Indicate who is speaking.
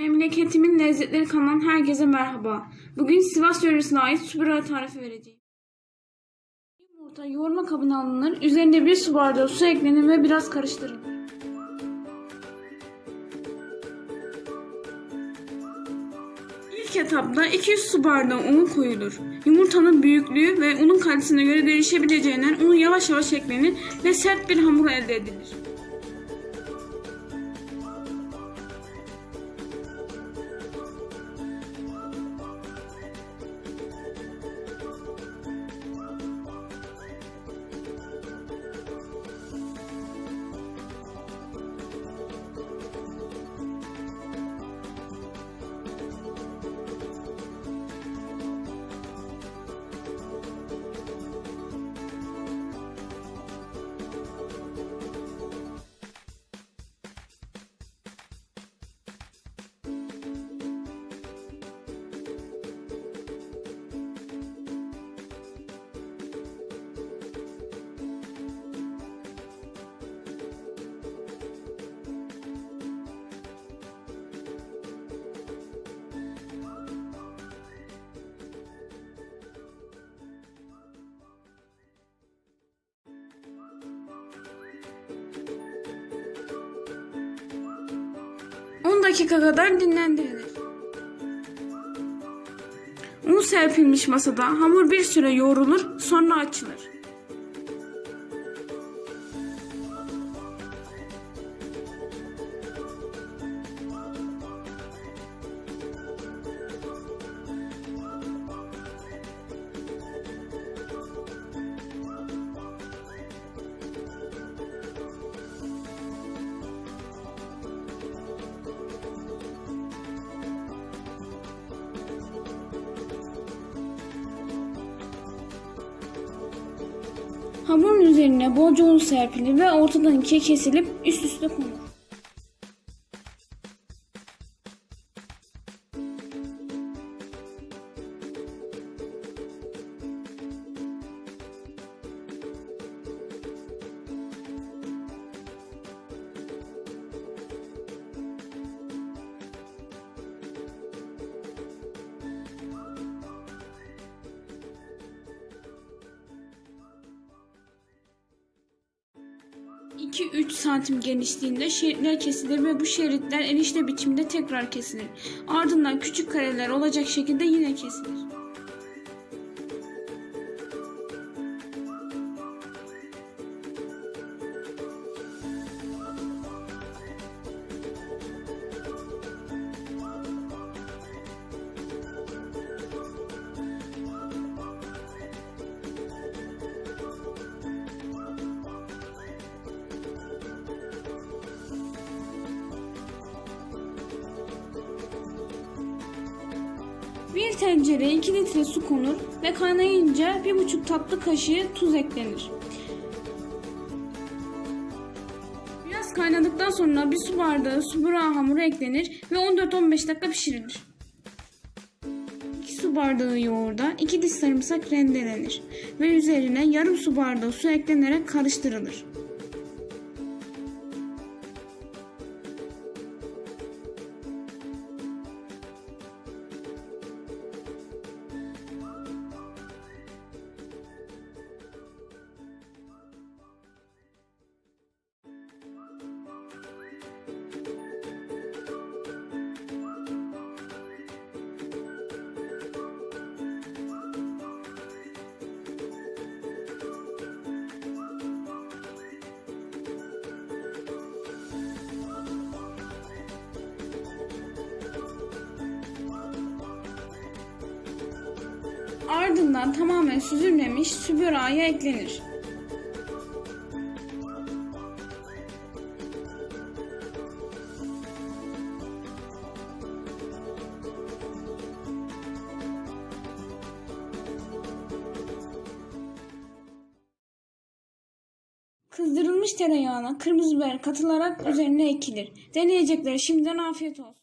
Speaker 1: Memleketimin lezzetleri kanalından herkese merhaba. Bugün Sivas yöresine ait böreği tarifi vereceğim. Yumurta yoğurma kabına alınır. Üzerine bir su bardağı su eklenir ve biraz karıştırılır. İlk etapta 200 su bardağı un koyulur. Yumurtanın büyüklüğü ve unun kalitesine göre değişebileceğinden un yavaş yavaş eklenir ve sert bir hamur elde edilir. Dakika kadar dinlendirilir. Un serpilmiş masada hamur bir süre yoğrulur sonra açılır. Hamurun üzerine bolca un serpilir ve ortadan ikiye kesilip üst üste konur. ...2-3 santim genişliğinde şeritler kesilir ve bu şeritler erişte biçiminde tekrar kesilir. Ardından küçük kareler olacak şekilde yine kesilir. Bir tencereye 2 litre su konur ve kaynayınca 1,5 tatlı kaşığı tuz eklenir. Biraz kaynadıktan sonra bir su bardağı su böreği hamuru eklenir ve 14-15 dakika pişirilir. 2 su bardağı yoğurda 2 diş sarımsak rendelenir ve üzerine yarım su bardağı su eklenerek karıştırılır. Ardından tamamen süzülmemiş böreği eklenir. Kızdırılmış tereyağına kırmızı biber katılarak üzerine ekilir. Deneyecekler şimdiden afiyet olsun.